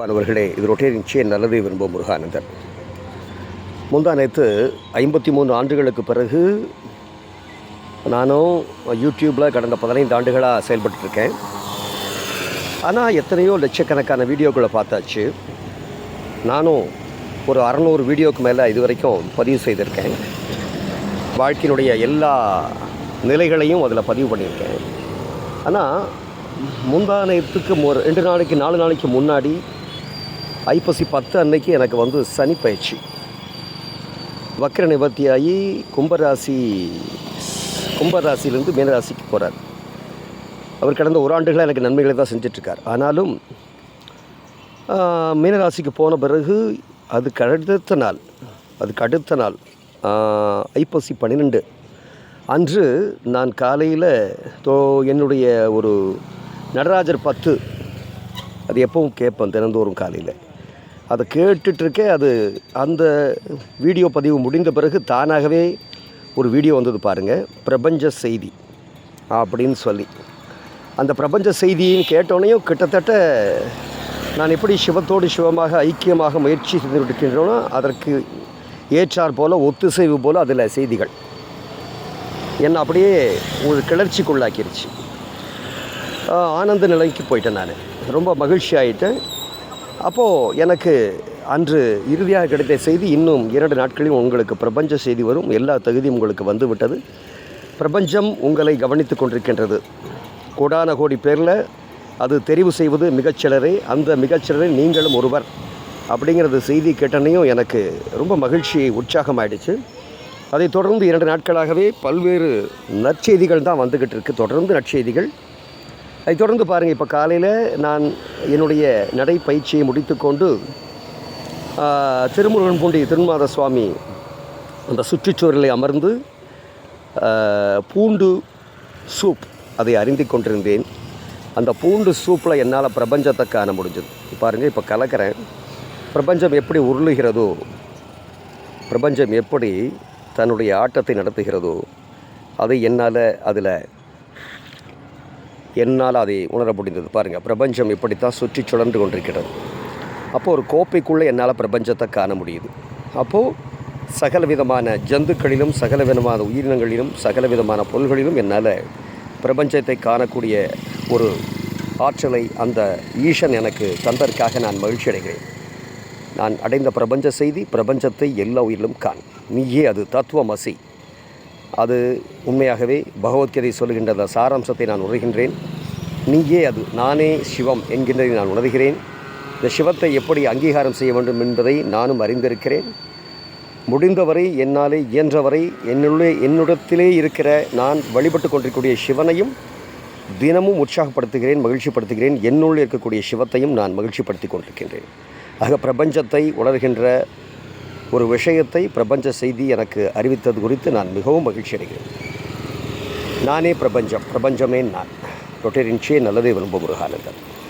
மாணவர்களே இது ரொட்டேரின் சே நல்லதை விரும்பும் முருகானந்தன். முந்தா நேற்று ஐம்பத்தி மூணு ஆண்டுகளுக்கு பிறகு நானும் யூடியூப்பில் கடந்த பதினைந்து ஆண்டுகளாக செயல்பட்டுருக்கேன் ஆனால் எத்தனையோ லட்சக்கணக்கான வீடியோக்களை பார்த்தாச்சு. நானும் ஒரு அறநூறு வீடியோக்கு மேலே இது வரைக்கும் பதிவு செய்திருக்கேன். வாழ்க்கையினுடைய எல்லா நிலைகளையும் அதில் பதிவு பண்ணியிருக்கேன். ஆனால் முந்தானத்துக்கு ஒரு ரெண்டு நாளைக்கு நாலு நாளைக்கு முன்னாடி ஐப்பசி பத்து அன்னைக்கு எனக்கு வந்து சனி பயிற்சி. வக்ர நிவர்த்தியாகி கும்பராசி கும்பராசியிலேருந்து மீனராசிக்கு போகிறார் அவர் கடந்த ஒரு ஆண்டுகளாக எனக்கு நன்மைகளை தான் செஞ்சிட்ருக்கார். ஆனாலும் மீனராசிக்கு போன பிறகு அதுக்கு அடுத்த நாள் அதுக்கு அடுத்த நாள் ஐப்பசி பன்னிரெண்டு அன்று நான் காலையில் தோ என்னுடைய ஒரு நடராஜர் பத்து அது எப்பவும் கேட்பேன் தினந்தோறும் காலையில். அதை கேட்டுட்ருக்கே அது அந்த வீடியோ பதிவு முடிந்த பிறகு தானாகவே ஒரு வீடியோ வந்தது பாருங்கள் பிரபஞ்ச செய்தி அப்படின்னு சொல்லி. அந்த பிரபஞ்ச செய்தின்னு கேட்டோடனையும் கிட்டத்தட்ட நான் எப்படி சிவத்தோடு சிவமாக ஐக்கியமாக முயற்சி செய்திருக்கின்றனோ அதற்கு ஏற்றார் போல ஒத்துசைவு போல் அதில் செய்திகள். என்னை அப்படியே ஒரு கிளர்ச்சிக்குள்ளாக்கிருச்சு. ஆனந்த நிலைக்கு போயிட்டேன் நான். ரொம்ப மகிழ்ச்சி ஆகிட்டேன் அப்போது எனக்கு அன்று இறுதியாக கிடைத்த செய்தி இன்னும் இரண்டு நாட்களில் உங்களுக்கு பிரபஞ்ச செய்தி வரும். எல்லா தகுதியும் உங்களுக்கு வந்துவிட்டது. பிரபஞ்சம் உங்களை கவனித்து கொண்டிருக்கின்றது. கோடான கோடி பேரில் அது தெரிவு செய்வது மிகச்சிலரே அந்த மிகச்சிலரே நீங்களும் ஒருவர். அப்படிங்கிறது செய்தி கேட்டனையும் எனக்கு ரொம்ப மகிழ்ச்சி உற்சாகமாயிடுச்சு. அதை தொடர்ந்து இரண்டு நாட்களாகவே பல்வேறு நற்செய்திகள் தான் வந்துக்கிட்டு இருக்கு தொடர்ந்து நற்செய்திகள். அதைத் தொடர்ந்து பாருங்கள் இப்போ காலையில் நான் என்னுடைய நடைப்பயிற்சியை முடித்துக்கொண்டு திருமுருகன் பூண்டி திருமாத சுவாமி அந்த சுற்றுச்சூழலை அமர்ந்து பூண்டு சூப் அதை அறிந்து கொண்டிருந்தேன். அந்த பூண்டு சூப்பில் என்னால் பிரபஞ்சத்தை காண முடிஞ்சது. பாருங்கள் இப்போ கலக்கிறேன். பிரபஞ்சம் எப்படி உருளுகிறதோ பிரபஞ்சம் எப்படி தன்னுடைய ஆட்டத்தை நடத்துகிறதோ அதை என்னால் அதில் என்னால் அதை உணர முடிந்தது. பாருங்கள் பிரபஞ்சம் இப்படித்தான் சுற்றி சுழன்று கொண்டிருக்கிறது. அப்போது ஒரு கோப்பைக்குள்ளே என்னால் பிரபஞ்சத்தை காண முடியுது. அப்போது சகல விதமான ஜந்துக்களிலும் சகல விதமான உயிரினங்களிலும் சகல விதமான பொருள்களிலும் என்னால் பிரபஞ்சத்தை காணக்கூடிய ஒரு ஆற்றலை அந்த ஈசன் எனக்கு தந்தற்காக நான் மகிழ்ச்சி அடைகிறேன். நான் அடைந்த பிரபஞ்ச செய்தி பிரபஞ்சத்தை எல்லா உயிரிலும் காண். நீயே அது தத்துவமசி. அது உண்மையாகவே பகவத்கீதை சொல்லுகின்ற அந்த சாராம்சத்தை நான் உணர்கின்றேன். நீயே அது நானே சிவம் என்கின்றதை நான் உணர்கிறேன். இந்த சிவத்தை எப்படி அங்கீகாரம் செய்ய வேண்டும் என்பதை நானும் அறிந்திருக்கிறேன். முடிந்தவரை என்னாலே இயன்றவரை என்னுள்ளே என்னிடத்திலே இருக்கிற நான் வழிபட்டு கொண்டிருக்கக்கூடிய சிவனையும் தினமும் உற்சாகப்படுத்துகிறேன் மகிழ்ச்சிப்படுத்துகிறேன். என்னுள்ளே இருக்கக்கூடிய சிவத்தையும் நான் மகிழ்ச்சிப்படுத்தி கொண்டிருக்கின்றேன். ஆக பிரபஞ்சத்தை உணர்கின்ற ஒரு விஷயத்தை பிரபஞ்ச செய்தி எனக்கு அறிவித்தது குறித்து நான் மிகவும் மகிழ்ச்சி அடைகிறேன். நானே பிரபஞ்சம் பிரபஞ்சமே நான். ரொட்டேரின்ஷே நல்லதே விரும்பும் முருகானந்தன்